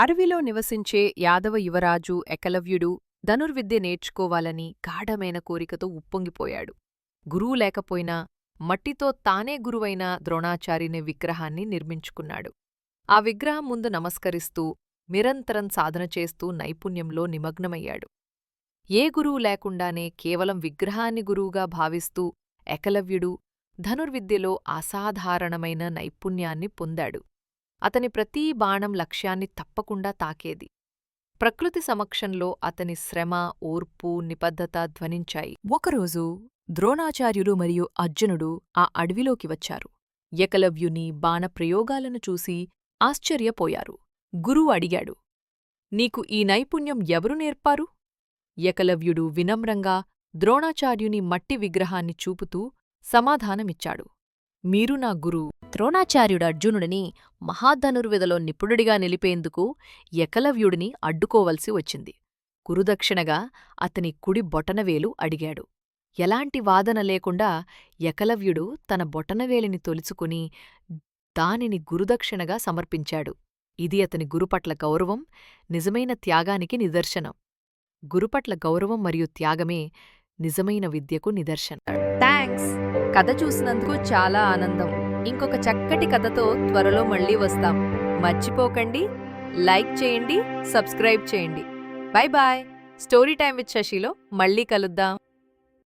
అడవిలో నివసించే యాదవ యువరాజు ఎకలవ్యుడు ధనుర్విద్య నేర్చుకోవాలని గాఢమైన కోరికతో ఉప్పొంగిపోయాడు. గురువు లేకపోయినా మట్టితో తానే గురువైన ద్రోణాచార్యుని విగ్రహాన్ని నిర్మించుకున్నాడు. ఆ విగ్రహం ముందు నమస్కరిస్తూ నిరంతరం సాధన చేస్తూ నైపుణ్యంలో నిమగ్నమయ్యాడు. ఏ గురువు లేకుండానే కేవలం విగ్రహాన్ని గురువుగా భావిస్తూ ఎకలవ్యుడు ధనుర్విద్యలో అసాధారణమైన నైపుణ్యాన్ని పొందాడు. అతని ప్రతీ బాణం లక్ష్యాన్ని తప్పకుండా తాకేది. ప్రకృతి సమక్షంలో అతని శ్రమ ఓర్పు నిబద్ధత ధ్వనించాయి. ఒకరోజు ద్రోణాచార్యుడు మరియు అర్జునుడు ఆ అడవిలోకి వచ్చారు. ఏకలవ్యుని బాణప్రయోగాలను చూసి ఆశ్చర్యపోయారు. గురువు అడిగాడు నీకు ఈ నైపుణ్యం ఎవరు నేర్పారు? ఏకలవ్యుడు వినమ్రంగా ద్రోణాచార్యుని మట్టి విగ్రహాన్ని చూపుతూ సమాధానమిచ్చాడు. మీరు నా గురువు. ద్రోణాచార్యుడు అర్జునుడిని మహాధనుర్విధలో నిపుణుడిగా నిలిపేందుకు ఎకలవ్యుడిని అడ్డుకోవలసి వచ్చింది. గురుదక్షిణగా అతని కుడి బొటనవేలు అడిగాడు. ఎలాంటి వాదన లేకుండా ఎకలవ్యుడు తన బొటనవేలిని తొలుచుకుని దానిని గురుదక్షిణగా సమర్పించాడు. ఇది అతని గురుపట్ల గౌరవం నిజమైన త్యాగానికి నిదర్శనం. గురుపట్ల గౌరవం మరియు త్యాగమే నిజమైన విద్యకు నిదర్శనం. థ్యాంక్స్ కథ చూసినందుకు చాలా ఆనందం. ఇంకొక చక్కటి కథతో త్వరలో మళ్ళీ వస్తాం. మర్చిపోకండి లైక్ చేయండి సబ్స్క్రైబ్ చేయండి. Bye bye. Story time with శశిలో మళ్ళీ కలుద్దాం.